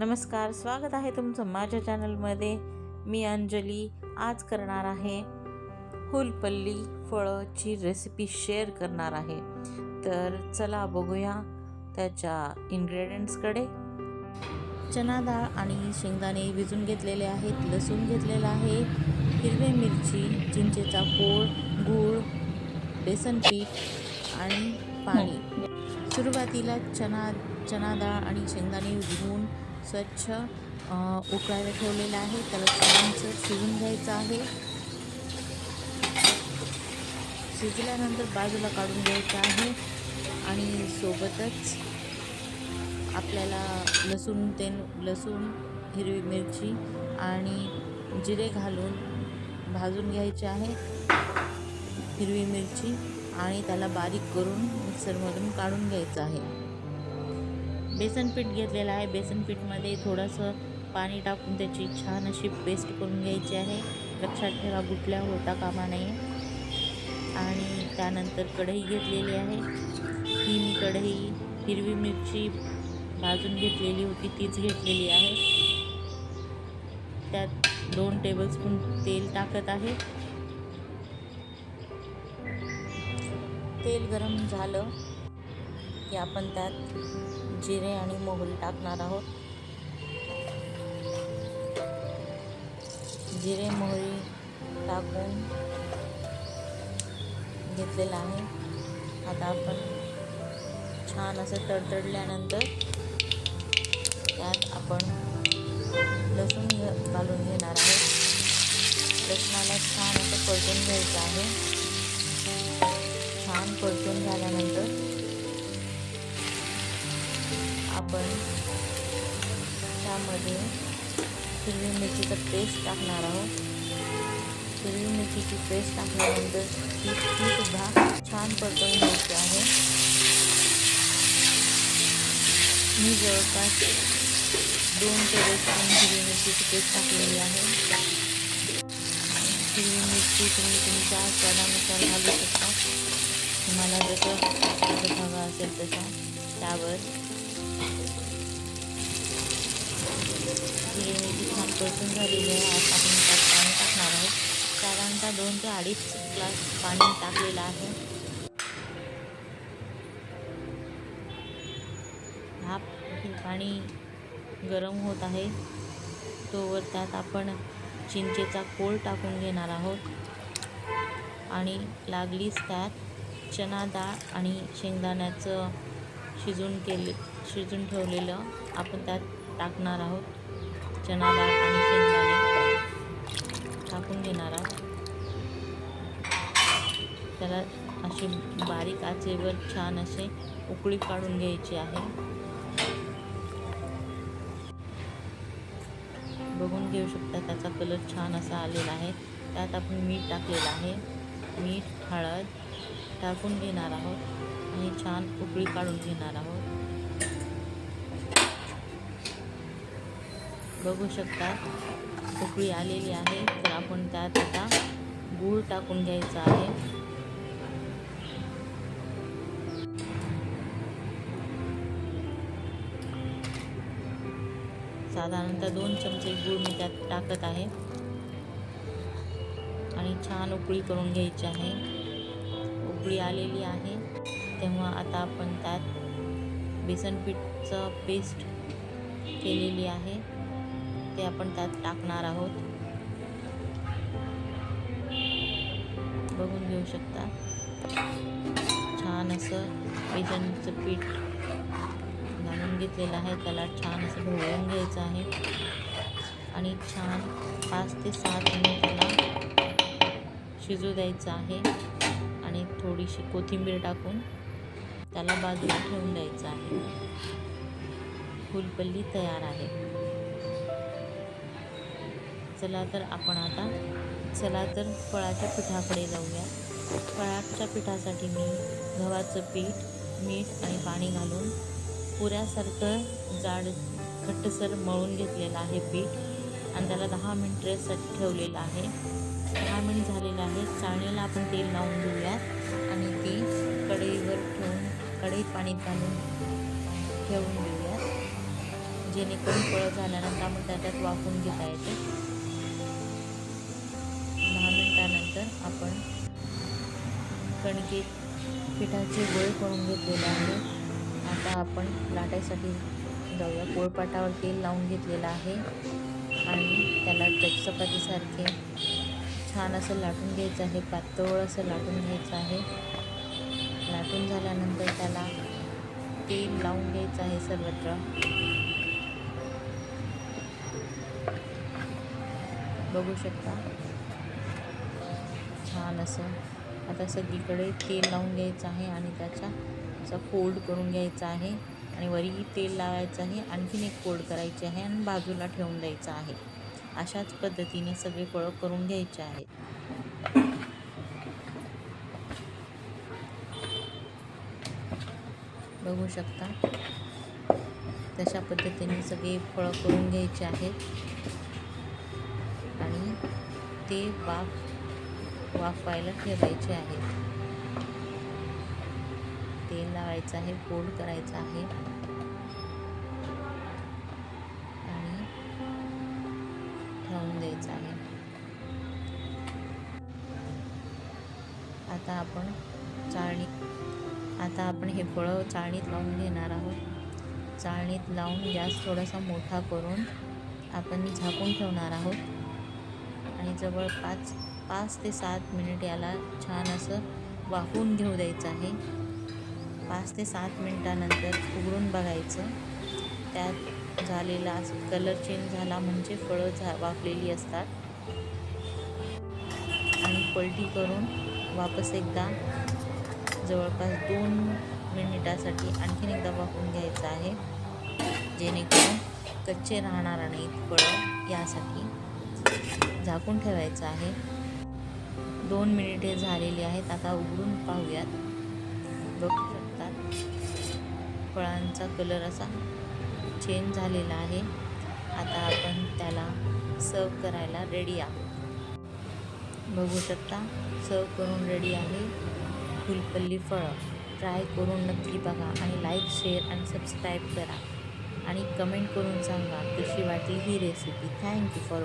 नमस्कार स्वागत आहे तुमचं माझ्या चॅनलमध्ये. मी अंजली आज करणार आहे हुलपल्ली फळची रेसिपी शेअर करणार आहे. तर चला बघूया त्याच्या इन्ग्रेडियंट्सकडे चना डाळ आणि शेंगदाणे भिजून घेतलेले आहेत लसूण घेतलेला आहे हिरवी मिरची चिंचेचा पोळ गूळ बेसन पीठ आणि पाणी. सुरुवातीला चना चना डाळ आणि शेंगदाणे धुवून स्वच्छ उकळायला ठेवलेलं आहे. त्याला छानसं शिजून घ्यायचं आहे. शिजल्यानंतर बाजूला काढून घ्यायचं आहे. आणि सोबतच आपल्याला लसूण ते लसूण हिरवी मिरची आणि जिरे घालून भाजून घ्यायचे आहे. हिरवी मिरची आणि त्याला बारीक करून मिक्सरमधून काढून घ्यायचं आहे. बेसन पीठ घेतलेलं आहे. बेसन पीठमध्ये थोडंसं पाणी टाकून त्याची छान अशी पेस्ट करून घ्यायची आहे. लक्षात ठेवा गुटल्या होता कामा नये. आणि त्यानंतर कढई घेतलेली आहे. ही मी कढई हिरवी मिरची भाजून घेतलेली होती तीच घेतलेली आहे. त्यात दोन टेबलस्पून तेल टाकत आहे. तेल गरम झालं. की आपण त्यात जिरे आणि मोहरी टाकणार आहोत. जिरे मोहरी टाकून घेतलेलं आहे. आता आपण छान असं तडतडल्यानंतर त्यात आपण लसूण घालून घेणार आहोत. लसणाला छान असं परतून घ्यायचं आहे. छान परतून झाल्यानंतर आपण त्यामध्ये हिरवी मिरचीचं पेस्ट टाकणार आहोत. हिरवी मिरचीची पेस्ट टाकल्यानंतर ती तीसुद्धा छान परतून घ्यायची आहे. मी जवळपास दोन टेबलस्पून हिरवी मिरचीची पेस्ट टाकलेली आहे. हिरवी मिरची तुम्ही तुमच्या स्वादानुसार घालू शकता. तुम्हाला जसं हवा हवं असेल तसं. त्यावर हिरवी छान परतून झालेली आहे. आज आपण त्यात पाणी टाकणार आहोत. साधारणतः दोन ते अडीच ग्लास पाणी टाकलेलं आहे. हा हे पाणी गरम होत आहे. तोवर त्यात आपण चिंचेचा कोळ टाकून घेणार आहोत. आणि लागलीच त्यात चना डाळ आणि शेंगदाण्याचं शिजून केले शिजून ठेवलेलं आपण त्यात टाकणार आहोत चणा डाळ आणि शेंगदाणे. टाकून घेणार आहोत. त्याला अशी बारीक आचेवर छान असे उकळी काढून घ्यायची आहे. बघून घेऊ शकता त्याचा कलर छान असा आलेला आहे. त्यात आपण मीठ टाकलेलं आहे. मीठ हळद टाकून घेणार आहोत आणि छान उकळी काढून घेणार आहोत. बघू शकता. उकळी आलेली आहे तर आपण त्यात आता गूळ टाकून घ्यायचा आहे. साधारणतः दोन चमचे गूळ मी त्यात टाकत आहे. आणि छान उकळी करून घ्यायची आहे. उकळी आलेली आहे तेव्हा आता आपण त्यात बेसन पीठचं पेस्ट केलेली आहे. ते आपण त्यात टाकणार आहोत. बघून घेऊ शकता. छान असं बेसनचं पीठ घालून घेतलेलं आहे. त्याला छान असं भोवळून घ्यायचं आहे. आणि छान पाच ते सात मिनिट त्याला शिजू द्यायचं आहे. आणि थोडीशी कोथिंबीर टाकून त्याला बाजूला ठेवून द्यायचं आहे. फुलपल्ली तयार आहे. चला तर आपण आता चला तर फळाच्या पिठाकडे जाऊया. फळाच्या पिठासाठी मी गव्हाचं पीठ मीठ आणि पाणी घालून पुऱ्यासारखं जाड घट्टसर मळून घेतलेलं आहे पीठ. आणि त्याला दहा मिनिट रेस्टसाठी ठेवलेलं आहे. दहा मिनिट झालेलं आहे चाळणीला आपण तेल लावून घेऊयात आणि ती कढईवर ठेवून कढईत पाणी घालून ठेवून घेऊया. जेणेकरून फळं झाल्यानंतर आपण त्याच्यात वाफून घेता येते. त्यानंतर आपण कणकेत पिठाचे गोळे करून घेतलेले आहे. आता आपण लाटायसाठी जाऊया. पोळपाटावर तेल लावून घेतलेलं आहे. आणि त्याला चपातीसारखे छान असं लाटून घ्यायचं आहे. पातळ असं लाटून घ्यायचं आहे. लाटून झाल्यानंतर त्याला तेल लावून घ्यायचं आहे सर्वत्र. बघू शकता. छान असं. आता सगळीकडे तेल लावून घ्यायचं आहे आणि त्याचा असा फोल्ड करून घ्यायचा आहे आणि वरीही तेल लावायचं आहे. आणखीन एक फोल्ड करायची आहे आणि बाजूला ठेवून द्यायचं आहे. अशाच पद्धतीने सगळे फळं करून घ्यायचे आहेत. बघू शकता. तशा पद्धतीने सगळे फळं करून घ्यायचे आहेत. आणि ते बाग वाफवायला ठेवायचे आहेत तेल लावायचं आहे फोल्ड करायचं आहे. आणि ठेवून द्यायचं आहे. आता आपण चाळणी आता आपण हे फळं चाळणीत लावून घेणार आहोत. चाळणीत लावून गॅस थोडासा मोठा करून आपण झाकून ठेवणार आहोत. आणि जवळपास पाच ते सात मिनिट याला छान असं वाफवून घेऊ द्यायचं आहे. पाच ते सात मिनटानंतर उघडून बघायचं. त्यात झालेला कलर चेंज झाला म्हणजे फळं झा वाफलेली असतात. आणि पलटी करून वापस एकदा जवळपास दोन मिनिटासाठी आणखीन एकदा वाफवून घ्यायचं आहे. जेणेकरून कच्चे राहणार नाहीत फळं यासाठी झाकून ठेवायचं आहे. दोन मिनिटे झालेली आहेत. आता उघडून पाहूयात. बघू शकतात. फळांचा कलर असा चेंज झालेला आहे. आता आपण त्याला सर्व करायला रेडी आहोत. बघू शकता सर्व करून रेडी आहे. फुलपल्ली फळं. ट्राय करून नक्की बघा आणि लाईक शेअर आणि सबस्क्राईब करा. आणि कमेंट करून सांगा कशी वाटली ही रेसिपी थँक्यू फॉर